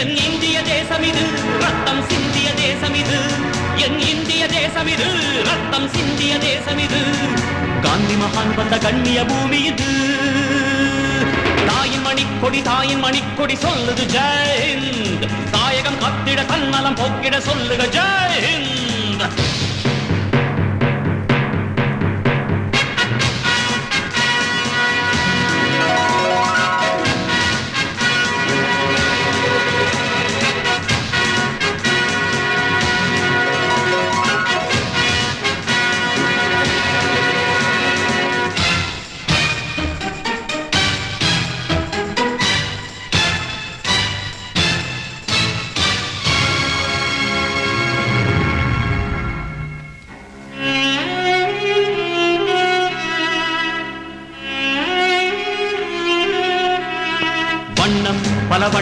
என் இந்திய தேசம் இது. ரத்தம் சிந்திய தேசம் இது. என் இந்திய தேசம் இது. ரத்தம் சிந்திய தேசம் இது. காந்தி மகான் வந்த கண்ணிய பூமி இது. தாயின் மணிக்கொடி தாயின் மணிக்கொடி சொல்லுது ஜெயந்த் தாயகம் கத்திட தன்னலம் போக்கிட சொல்லுக ஜெயந்த் வண்ணம் பல வண்ணம்